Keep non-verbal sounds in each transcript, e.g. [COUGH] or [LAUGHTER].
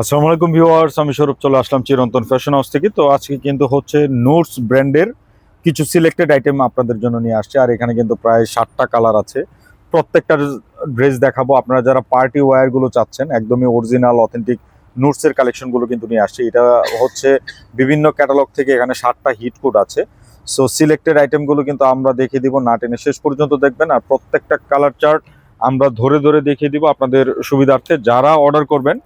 আসসালামু আলাইকুম ভিউয়ার্স, আমি স্বরূপ চলে আসলাম চিরন্তন ফ্যাশন হাউস থেকে। তো আজকে কিন্তু হচ্ছে নোটস ব্র্যান্ডের কিছু সিলেক্টেড আইটেম আপনাদের জন্য নিয়ে আসছে। আর এখানে কিন্তু প্রায় ষাটটা কালার আছে। প্রত্যেকটা ড্রেস দেখাবো। আপনারা যারা পার্টি ওয়্যারগুলো চাচ্ছেন, একদমই অরিজিনাল অথেন্টিক নোটসের কালেকশনগুলো কিন্তু নিয়ে আসছে। এটা হচ্ছে বিভিন্ন ক্যাটালগ থেকে এখানে ষাটটা হিট কোড আছে। সো সিলেক্টেড আইটেমগুলো কিন্তু আমরা দেখিয়ে দিব। না টেনে শেষ পর্যন্ত দেখবেন। আর প্রত্যেকটা কালার চার্ট আমরা ধরে ধরে দেখিয়ে দিব আপনাদের সুবিধার্থে। যারা অর্ডার করবেন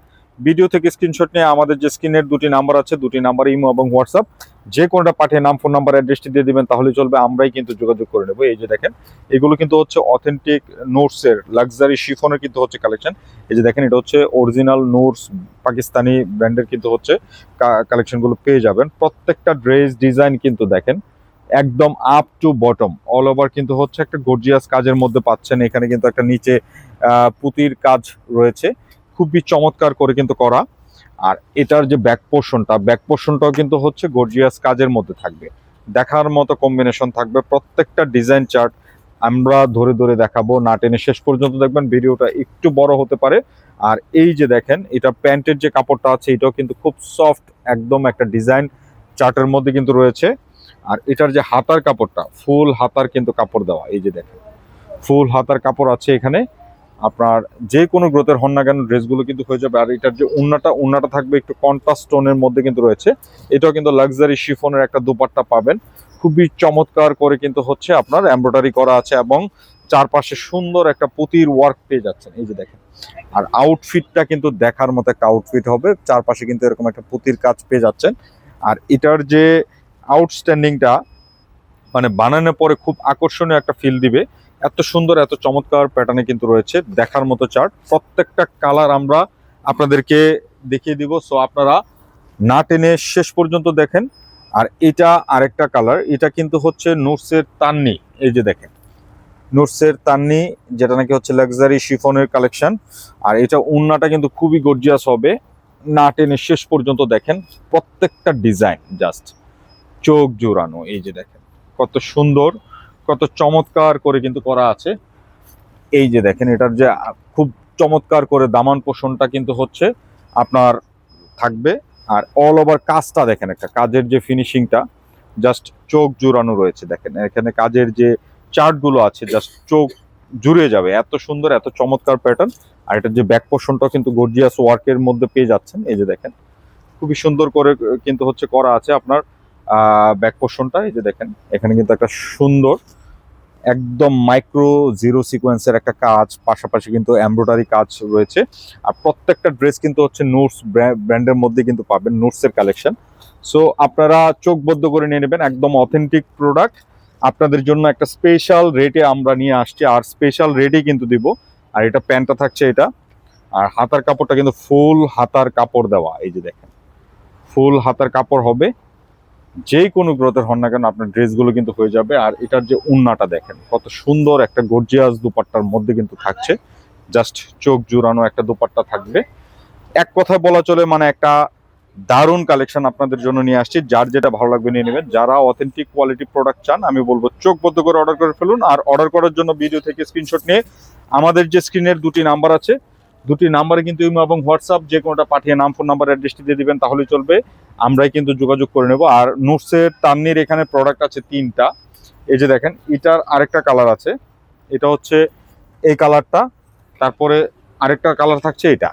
ভিডিও থেকে স্ক্রিনশট নিয়ে আমাদের যে স্ক্রিনের দুটি নাম্বার আছে, দুটি নাম্বার ইমো এবং হোয়াটসঅ্যাপ, যে কোনটা পাঠিয়ে নাম, ফোন নাম্বার, অ্যাড্রেসটি দিয়ে দিবেন, তাহলে চলবে, আমরাই কিন্তু যোগাযোগ করে নেব। এই যে দেখেন, এগুলো কিন্তু হচ্ছে অথেন্টিক নোটসের লাক্সারি শিফনের কিন্তু হচ্ছে কালেকশন এই যে দেখেন, এটা হচ্ছে অরিজিনাল নোটস পাকিস্তানি ব্র্যান্ডের কিন্তু হচ্ছে কালেকশনগুলো পেয়ে যাবেন। প্রত্যেকটা ড্রেস ডিজাইন কিন্তু দেখেন, একদম up to bottom all over কিন্তু হচ্ছে একটা গর্জিয়াস কাজের মধ্যে পাচ্ছেন। এখানে কিন্তু একটা নিচে পুঁতির কাজ রয়েছে। খুবই চমৎকার করে কিন্তু করা। আর এটার যে ব্যাক পোর্শনটা ব্যাক পোর্শনটাও কিন্তু হচ্ছে গর্জিয়াস কাজের মধ্যে থাকবে। দেখার মতো কম্বিনেশন থাকবে, প্রত্যেকটা ডিজাইন চার্ট আমরা ধরে ধরে দেখাবো, না টেনে শেষ পর্যন্ত দেখবেন ভিডিওটা একটু বড় হতে পারে। আর এই যে দেখেন, এটা প্যান্টের যে কাপড়টা আছে, এটাও কিন্তু খুব সফট একদম একটা ডিজাইন চার্টের মধ্যে কিন্তু রয়েছে। আর এটার যে হাতার কাপড়টা ফুল হাতার কিন্তু কাপড় দেওয়া, এই যে দেখেন। ফুল হাতার কাপড় আছে এখানে। আপনার যে কোনো গ্রোথের হন না কেন ড্রেসগুলো কিন্তু হয়ে যাবে। আর এটার যে উন্নাটা উন্নাটা থাকবে একটু কন্ট্রাস্ট টোনের মধ্যে কিন্তু রয়েছে। এটাও কিন্তু লাক্সারি শিফনের একটা দুপাট্টা পাবেন। খুবই চমৎকার করে কিন্তু হচ্ছে আপনার এমব্রয়ডারি করা আছে এবং চারপাশে সুন্দর একটা পুঁতির ওয়ার্ক পেয়ে যাচ্ছেন। এই যে দেখেন। আর আউটফিটটা কিন্তু দেখার মতো একটা আউটফিট হবে। চারপাশে কিন্তু এরকম একটা পুঁতির কাজ পেয়ে যাচ্ছেন। আর এটার যে আউটস্ট্যান্ডিংটা মানে বানানোর পরে খুব আকর্ষণীয় একটা ফিল দিবে। এত সুন্দর, এত চমৎকার প্যাটার্নে কিন্তু রয়েছে দেখার মতো চার্ট প্রত্যেকটা কালার আমরা আপনাদেরকে দেখিয়ে দিব। সো আপনারা না টেনে শেষ পর্যন্ত দেখেন। আর এটা আরেকটা কালার এটা কিন্তু হচ্ছে নোটসের তান্নি। এই যে দেখেন নোটসের তান্নি, যেটা নাকি হচ্ছে লাক্সারি শিফনের কালেকশন আর এটা উন্নাটা কিন্তু খুবই গর্জিয়াস হবে। না টেনে শেষ পর্যন্ত দেখেন প্রত্যেকটা ডিজাইন জাস্ট চোখ জোড়ানো। এই যে দেখেন, কত সুন্দর। কত চমৎকার করে কিন্তু করা আছে। এই যে দেখেন, এটার যে খুব চমৎকার করে দামান পোষণটা কিন্তু হচ্ছে, আপনার থাকবে। আর অল ওভার কাজটা দেখেন একটা, কাজের যে ফিনিশিংটা জাস্ট চোখ জুড়ানো রয়েছে, দেখেন। এখানে কাজের যে চার্টগুলো আছে জাস্ট চোখ জুড়ে যাবে। এত সুন্দর, এত চমৎকার প্যাটার্ন আর এটার যে ব্যাক পোর্শনটা কিন্তু গর্জিয়াস ওয়ার্কের মধ্যে পেয়ে যাচ্ছেন। এই যে দেখেন, খুবই সুন্দর করে কিন্তু হচ্ছে করা আছে আপনার ব্যাক পোর্শনটা এই যে দেখেন, এখানে কিন্তু একটা সুন্দর একদম মাইক্রো জিরো সিকোয়েন্সের একটা কাজ, পাশাপাশি কিন্তু এমব্রয়ডারি কাজ রয়েছে। আর প্রত্যেকটা ড্রেস কিন্তু হচ্ছে নোটস ব্র্যান্ডের মধ্যে কিন্তু পাবেন নোটসের কালেকশন সো আপনারা চোখ বদ্ধ করে নিয়ে নেবেন, একদম অথেন্টিক প্রোডাক্ট আপনাদের জন্য একটা স্পেশাল রেটে আমরা নিয়ে আসছি, আর স্পেশাল রেটে কিন্তু দিব। আর এটা প্যান্টটা থাকছে এটা। আর হাতার কাপড়টা কিন্তু ফুল হাতার কাপড় দেওয়া, এই যে দেখেন। ফুল হাতার কাপড় হবে। যে কোনো গ্রোথের হন না কেন আপনার ড্রেসগুলো কিন্তু হয়ে যাবে। আর এটার যে উন্নাটা দেখেন, কত সুন্দর একটা গর্জিয়াস দুপাট্টার মধ্যে কিন্তু থাকছে। জাস্ট চোখ জুড়ানো একটা দুপাট্টা থাকবে। এক কথায় বলা চলে মানে একটা দারুণ কালেকশন আপনাদের জন্য নিয়ে আসছি। যার যেটা ভালো লাগবে নিয়ে নেবেন। যারা অথেন্টিক কোয়ালিটি প্রোডাক্ট চান, আমি বলব চোখ বদ্ধ করে অর্ডার করে ফেলুন। আর অর্ডার করার জন্য ভিডিও থেকে স্ক্রিনশট নিয়ে আমাদের যে স্ক্রিনের দুটি নাম্বার আছে দুটি নাম্বারে কিন্তু ইমো এবং হোয়াটসঅ্যাপ, যে কোনোটা পাঠিয়ে নাম, ফোন নাম্বার অ্যাড্রেসটি দিয়ে দিবেন, তাহলেই চলবে। আমরাই কিন্তু যোগাযোগ করে নেব। আর নোটসের তান্নির এখানে প্রোডাক্ট আছে তিনটা। এই যে দেখেন, এটার আরেকটা কালার আছে। এটা হচ্ছে এই কালারটা তারপরে আরেকটা কালার থাকছে এটা।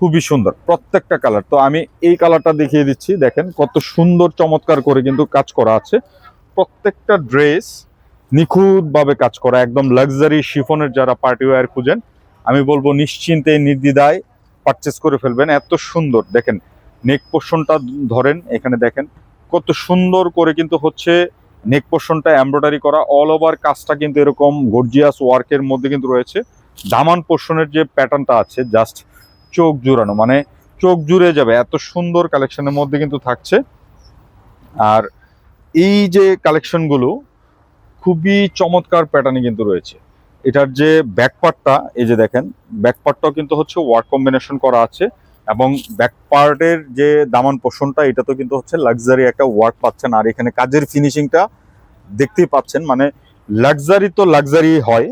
খুবই সুন্দর, প্রত্যেকটা কালার তো আমি এই কালারটা দেখিয়ে দিচ্ছি। দেখেন, কত সুন্দর, চমৎকার করে কিন্তু কাজ করা আছে। প্রত্যেকটা ড্রেস নিখুঁতভাবে কাজ করা, একদম লাক্সারি শিফনের যারা পার্টি ওয়্যার খুঁজেন আমি বলব নিশ্চিন্তে নির্দ্বিধায় পারচেস করে ফেলবেন। এত সুন্দর, দেখেন নেক পোর্শনটা ধরেন, এখানে দেখেন, কত সুন্দর করে কিন্তু হচ্ছে নেক পোর্শনটা এমব্রয়ডারি করা অল ওভার কাজটা কিন্তু এরকম গর্জিয়াস ওয়ার্কের মধ্যে কিন্তু রয়েছে। দামান পোর্শনের যে প্যাটার্নটা আছে জাস্ট চোখ জুড়ানো মানে চোখ জুড়ে যাবে, এত সুন্দর কালেকশনের মধ্যে কিন্তু থাকছে। আর এই যে কালেকশনগুলো খুবই চমৎকার প্যাটার্নে কিন্তু রয়েছে। এটার যে ব্যাকপার্টটা এই যে দেখেন ব্যাকপার্টটাও কিন্তু হচ্ছে ওয়ার্ক কম্বিনেশন করা আছে এবং ব্যাক পার্টের যে দামান পোষণটা এটা তো কিন্তু হচ্ছে লাক্সারি একটা ওয়ার্ক পাচ্ছেন। আর এখানে কাজের ফিনিশিংটা দেখতেই পাচ্ছেন মানে লাক্সারি তো লাক্সারি হয়।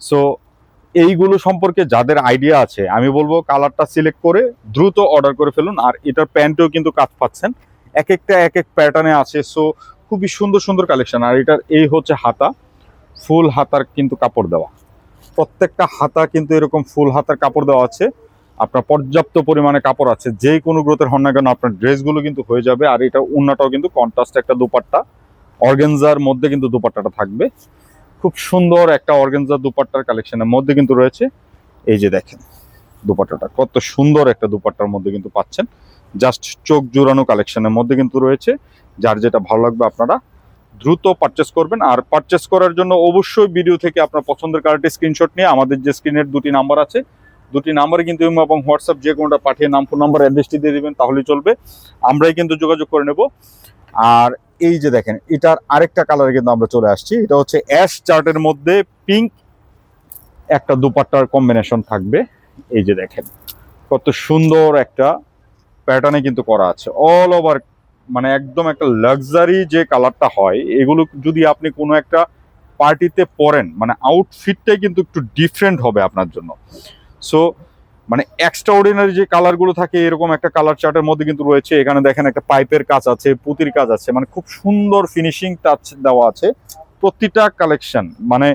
সো এইগুলো সম্পর্কে যাদের আইডিয়া আছে, আমি বলব কালারটা সিলেক্ট করে দ্রুত অর্ডার করে ফেলুন। আর এটার প্যান্টেও কিন্তু কাজ পাচ্ছেন। এক একটা, এক এক প্যাটার্নে আছে। সো খুবই সুন্দর সুন্দর কালেকশন আর এটার এই হচ্ছে হাতা। ফুল হাতার কিন্তু কাপড় দেওয়া। প্রত্যেকটা হাতা কিন্তু এরকম ফুল হাতার কাপড় দেওয়া আছে। আপনার পর্যাপ্ত পরিমাণে কাপড় আছে। যে কোনো গ্রোথের হন না কেন আপনার ড্রেসগুলো কিন্তু হয়ে যাবে। আর এটা উন্নাটাও কিন্তু কন্ট্রাস্ট একটা দুপাট্টা। অর্গেনজার মধ্যে কিন্তু দুপাট্টাটা থাকবে। খুব সুন্দর একটা অর্গেনজার দুপাট্টার কালেকশনের মধ্যে কিন্তু রয়েছে। এই যে দেখেন, দুপাট্টাটা কত সুন্দর একটা দুপাট্টার মধ্যে কিন্তু পাচ্ছেন। জাস্ট চোখ জুড়ানো কালেকশনের মধ্যে কিন্তু রয়েছে। যার যেটা ভালো লাগবে আপনারা দ্রুত পারচেস করবেন। আর পারচেস করার জন্য অবশ্যই ভিডিও থেকে আপনার পছন্দের কালারটি স্ক্রিনশট নিয়ে আমাদের যে স্ক্রিনের দুটি নাম্বার আছে, দুটি নাম্বারে কিন্তু ইমো এবং হোয়াটসঅ্যাপ যে কোনোটা পাঠিয়ে নাম ফোন নাম্বার অ্যাড্রেসটি দিয়ে দেবেন, তাহলেই চলবে। আমরাই কিন্তু যোগাযোগ করে নেব। আর এই যে দেখেন, এটার আরেকটা কালারে কিন্তু আমরা চলে আসছি। এটা হচ্ছে অ্যাশ চার্টের মধ্যে পিঙ্ক একটা দুপাট্টার কম্বিনেশন থাকবে। এই যে দেখেন, কত সুন্দর একটা প্যাটার্নে কিন্তু করা আছে। অল ওভার মানে একদম একটা লাক্সারি যে কালারটা হয়, এগুলো যদি আপনি কোনো একটা পার্টিতে পরেন মানে আউটফিটটাই কিন্তু একটু ডিফারেন্ট হবে আপনার জন্য। সো মানে এক্সট্রা অর্ডিনারি যে কালারগুলো থাকে, এরকম একটা কালার চার্টের মধ্যে কিন্তু রয়েছে। এখানে দেখেন একটা পাইপের কাজ আছে, পুতির কাজ আছে মানে খুব সুন্দর ফিনিশিং টাচ দেওয়া আছে প্রতিটা কালেকশন মানে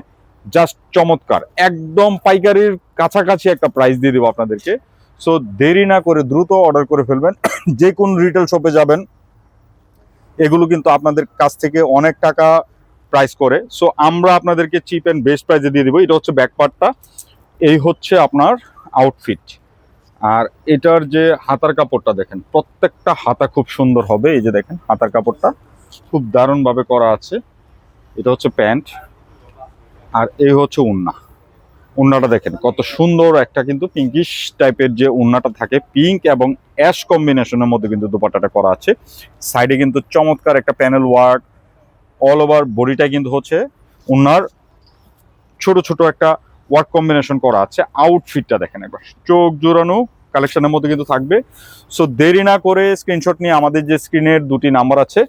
জাস্ট চমৎকার, একদম পাইকারির কাছাকাছি একটা প্রাইস দিয়ে দেবো আপনাদেরকে। সো দেরি না করে দ্রুত অর্ডার করে ফেলবেন। [COUGHS] যে কোন রিটেল শপে যাবেন এগুলো কিন্তু আপনাদের কাছ থেকে অনেক টাকা প্রাইস করে। সো আমরা আপনাদেরকে চিপ অ্যান্ড বেস্ট প্রাইসে দিয়ে দিব। এটা হচ্ছে ব্যাকপার্টটা এই হচ্ছে আপনার আউটফিট আর এটার যে হাতার কাপড়টা দেখেন, প্রত্যেকটা হাতা খুব সুন্দর হবে। এই যে দেখেন, হাতার কাপড়টা খুব দারুণভাবে করা আছে। এটা হচ্ছে প্যান্ট। আর এই হচ্ছে উন্না। উন্নাটা দেখেন, কত সুন্দর একটা কিন্তু পিঙ্কিশ টাইপের যে উন্নাটা থাকে পিঙ্ক এবং অ্যাশ কম্বিনেশনের মধ্যে কিন্তু দুপাট্টাটা করা আছে। সাইডে কিন্তু চমৎকার একটা প্যানেল ওয়ার্ক অল ওভার বডিটা কিন্তু হচ্ছে উন্নার। ছোট ছোট একটা ওয়ার্ক কম্বিনেশন করা আছে আউটফিটটা দেখেন একবার, চোখ জোড়ানো কালেকশনের মধ্যে কিন্তু থাকবে। সো দেরি না করে স্ক্রিনশট নিয়ে আমাদের যে স্ক্রিনের দুটি নাম্বার আছে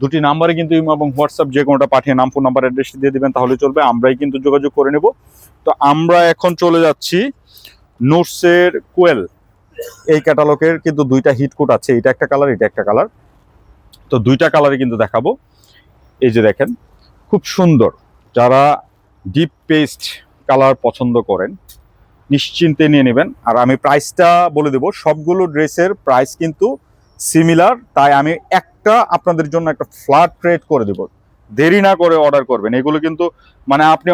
দুটি নাম্বারে কিন্তু ইমো এবং হোয়াটসঅ্যাপ যে কোনোটা পাঠিয়ে নাম, ফোন নাম্বার অ্যাড্রেস দিয়ে দেবেন, তাহলে চলবে। আমরাই কিন্তু যোগাযোগ করে নেব। তো আমরা এখন চলে যাচ্ছি নোটসের কোয়েল। এই ক্যাটালগের কিন্তু দুইটা হিটকোট আছে। এটা একটা কালার, এটা একটা কালার। তো দুইটা কালারে কিন্তু দেখাবো। এই যে দেখেন, খুব সুন্দর। যারা ডিপ পেস্ট কালার পছন্দ করেন, নিশ্চিন্তে নিয়ে নেবেন। আর আমি প্রাইসটা বলে দেব। সবগুলো ড্রেসের প্রাইস কিন্তু সিমিলার তাই আমি একটা আপনাদের জন্য একটা ফ্ল্যাট রেট করে দেব। দেরি না করে অর্ডার করবেন। এগুলো কিন্তু মানে আপনি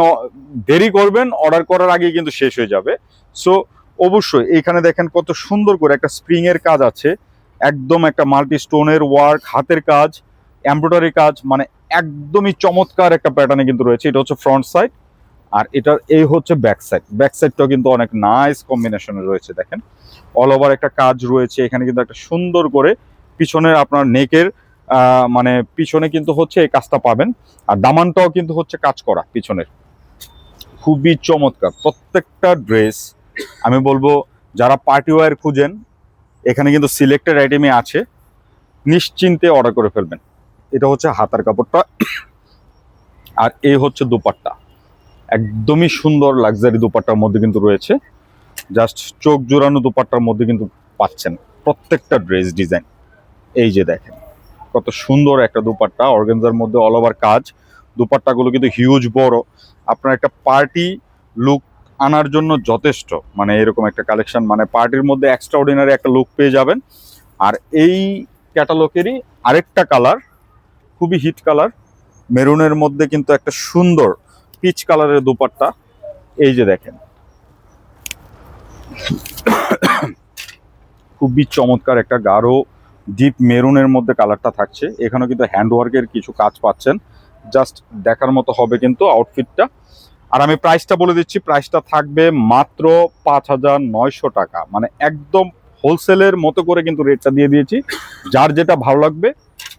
দেরি করবেন অর্ডার করার আগেই কিন্তু শেষ হয়ে যাবে। সো অবশ্যই এখানে দেখেন কত সুন্দর করে একটা স্প্রিং এর কাজ আছে। একদম একটা মাল্টি স্টোনের ওয়ার্ক হাতের কাজ এমব্রয়ডারি কাজ মানে একদমই চমৎকার একটা প্যাটার্নে কিন্তু রয়েছে। এটা হচ্ছে ফ্রন্ট সাইড আর এটার, এই হচ্ছে ব্যাক সাইড ব্যাক সাইডটাও কিন্তু অনেক নাইস কম্বিনেশনে রয়েছে, দেখেন। অল ওভার একটা কাজ রয়েছে, এখানে কিন্তু একটা সুন্দর করে পিছনের আপনার নেকের মানে পিছনে কিন্তু হচ্ছে এই কাজটা পাবেন। আর দামানটাও কিন্তু হচ্ছে কাজ করা পিছনের। খুবই চমৎকার। প্রত্যেকটা ড্রেস আমি বলব, যারা পার্টি ওয়্যার খুঁজেন, এখানে কিন্তু সিলেক্টেড আইটেমে আছে। নিশ্চিন্তে অর্ডার করে ফেলবেন। এটা হচ্ছে হাতার কাপড়টা। আর এই হচ্ছে দুপাট্টা। একদমই সুন্দর লাক্সারি দুপাট্টার মধ্যে কিন্তু রয়েছে। জাস্ট চোখ জোড়ানো দুপাট্টার মধ্যে কিন্তু পাচ্ছেন প্রত্যেকটা ড্রেস ডিজাইন এই যে দেখেন, কত সুন্দর একটা দুপাট্টা অর্গেনজার মধ্যে অল ওভার কাজ। দুপাট্টাগুলো কিন্তু হিউজ বড়। আপনার একটা পার্টি লুক আনার জন্য যথেষ্ট। মানে এরকম একটা কালেকশন মানে পার্টির মধ্যে এক্সট্রা অর্ডিনারি একটা লুক পেয়ে যাবেন। আর এই ক্যাটালগেরই আরেকটা কালার খুবই হিট কালার মেরুনের মধ্যে কিন্তু একটা সুন্দর পিচ কালারের দুপাট্টা। এই যে দেখেন। খুবই চমৎকার একটা গাঢ়, ডিপ মেরুনের মধ্যে কালারটা থাকছে। এখানেও কিন্তু হ্যান্ডওয়ার্কের কিছু কাজ পাচ্ছেন। জাস্ট দেখার মতো হবে কিন্তু আউটফিটটা। আর আমি প্রাইসটা বলে দিচ্ছি, প্রাইসটা থাকবে মাত্র পাঁচ হাজার নয়শো টাকা। মানে একদম হোলসেলের মতো করে কিন্তু রেটটা দিয়ে দিয়েছি। যার যেটা ভালো লাগবে,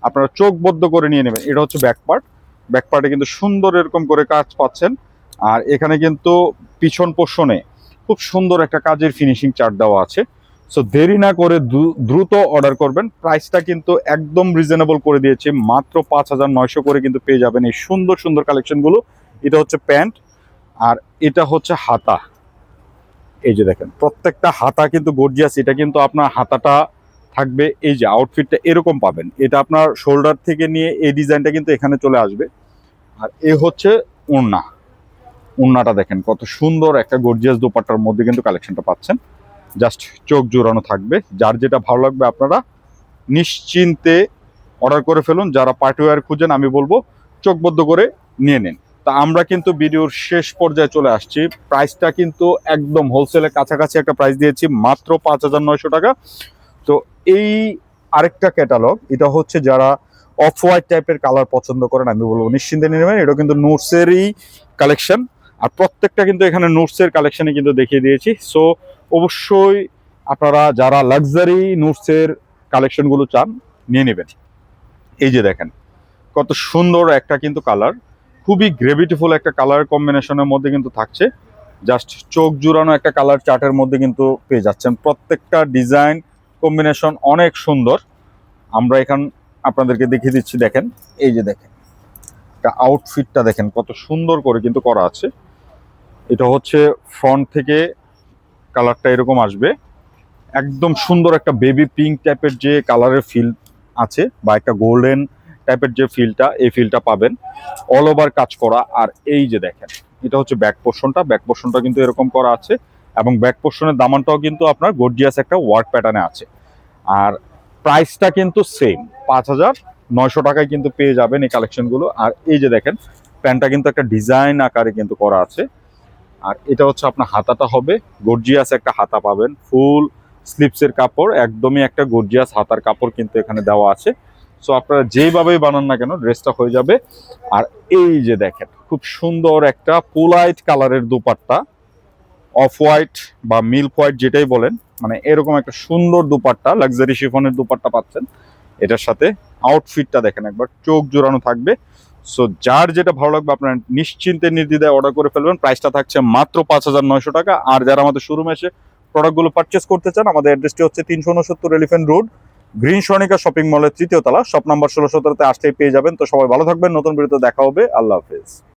আপনারা চোখ বদ্ধ করে নিয়ে নেবেন। এটা হচ্ছে ব্যাক পার্ট। ব্যাক পার্টে কিন্তু সুন্দর এরকম করে কাজ পাচ্ছেন। আর এখানে কিন্তু পিছন পোষণে খুব সুন্দর একটা কাজের ফিনিশিং চার্ট দেওয়া আছে। সো দেরি না করে দ্রু- দ্রুত অর্ডার করবেন। প্রাইসটা কিন্তু একদম রিজনেবল করে দিয়েছে। মাত্র পাঁচ হাজার নয়শো করে কিন্তু পেয়ে যাবেন এই সুন্দর সুন্দর কালেকশনগুলো এটা হচ্ছে প্যান্ট আর এটা হচ্ছে হাতা। এই যে দেখেন, প্রত্যেকটা হাতা কিন্তু গর্জিয়াস এটা কিন্তু আপনার হাতাটা থাকবে, এই যে আউটফিটটা এরকম পাবেন। এটা আপনার শোল্ডার থেকে নিয়ে এই ডিজাইনটা কিন্তু এখানে চলে আসবে। আর এ হচ্ছে ওড়না ওড়নাটা দেখেন, কত সুন্দর একটা গর্জিয়াস দোপাট্টার মধ্যে কিন্তু কালেকশনটা পাচ্ছেন। জাস্ট চোখ জোড়ানো থাকবে। যার যেটা ভালো লাগবে আপনারা নিশ্চিন্তে অর্ডার করে ফেলুন। যারা পার্টিওয়ার খুঁজেন, আমি বলব চোখবদ্ধ করে নিয়ে নিন। তা আমরা কিন্তু ভিডিওর শেষ পর্যায়ে চলে আসছি। প্রাইসটা কিন্তু একদম হোলসেলের কাছাকাছি একটা প্রাইস দিয়েছি, মাত্র পাঁচ হাজার নয়শো টাকা। তো এই আরেকটা ক্যাটালগ এটা হচ্ছে যারা অফ হোয়াইট টাইপের কালার পছন্দ করেন, আমি বলব নিশ্চিন্তে নেবেন। এটা কিন্তু নোটসেরই কালেকশন আর প্রত্যেকটা কিন্তু এখানে নোটসের কালেকশনে কিন্তু দেখিয়ে দিয়েছি। সো অবশ্যই আপনারা যারা লাক্সারি নোটসের কালেকশনগুলো চান, নিয়ে নেবেন। এই যে দেখেন, কত সুন্দর একটা কিন্তু কালার খুবই গ্রেভিটিফুল একটা কালার কম্বিনেশনের মধ্যে কিন্তু থাকছে। জাস্ট চোখ জুড়ানো একটা কালার চার্টের মধ্যে কিন্তু পেয়ে যাচ্ছেন। প্রত্যেকটা ডিজাইন কম্বিনেশন অনেক সুন্দর। আমরা এখান আপনাদেরকে দেখিয়ে দিচ্ছি, দেখেন। এই যে দেখেন একটা আউটফিটটা দেখেন, কত সুন্দর করে কিন্তু করা আছে। এটা হচ্ছে ফ্রন্ট থেকে কালারটা এরকম আসবে। একদম সুন্দর একটা বেবি পিঙ্ক টাইপের যে কালারের ফিল আছে বা একটা গোল্ডেন টাইপের যে ফিলটা এই ফিলটা পাবেন। অল ওভার কাজ করা। আর এই যে দেখেন, এটা হচ্ছে ব্যাক পোর্শনটা ব্যাক পোর্শনটা কিন্তু এরকম করা আছে। এবং ব্যাক পোর্শনের দামানটাও কিন্তু আপনার গর্জিয়াস একটা ওয়ার্ক প্যাটার্নে আছে। আর প্রাইসটা কিন্তু সেম পাঁচ হাজার নয়শো টাকায় কিন্তু পেয়ে যাবেন এই কালেকশনগুলো আর এই যে দেখেন, প্যান্টটা কিন্তু একটা ডিজাইন আকারে কিন্তু করা আছে। আর এটা হচ্ছে আপনার হাতাটা হবে গর্জিয়াস একটা হাতা পাবেন, ফুল স্লিপসের কাপড়, একদমই একটা গর্জিয়াস হাতার কাপড় কিন্তু এখানে দেওয়া আছে। সো আপনারা যেইভাবেই বানান না কেন ড্রেসটা হয়ে যাবে। আর এই যে দেখেন, খুব সুন্দর একটা পোলাইট কালারের দুপাট্টা। অফ হোয়াইট বা মিল্ক হোয়াইট যেটাই বলেন মানে এরকম একটা সুন্দর দুপাট্টা, লাক্সারি শিফনের দুপাট্টা পাচ্ছেন। এটার সাথে আউটফিটটা দেখেন একবার, চোখ জোড়ানো থাকবে। সো যার যেটা ভালো লাগবে আপনারা নিশ্চিন্তে নির্দ্বিধায় অর্ডার করে ফেলবেন। প্রাইসটা থাকছে মাত্র পাঁচ হাজার নয়শো টাকা। আর যারা আমাদের শোরুমে এসে প্রোডাক্টগুলো পারচেস করতে চান, আমাদের অ্যাড্রেসটি হচ্ছে তিনশো উনসত্তর elephant road green Sonika shopping মলের তৃতীয় তলা। শপ নাম্বার ষোলো সতেরোতে আসতেই পেয়ে যাবেন। তো সবাই ভালো থাকবেন। নতুন ভিডিওতে দেখা হবে। আল্লাহ হাফেজ।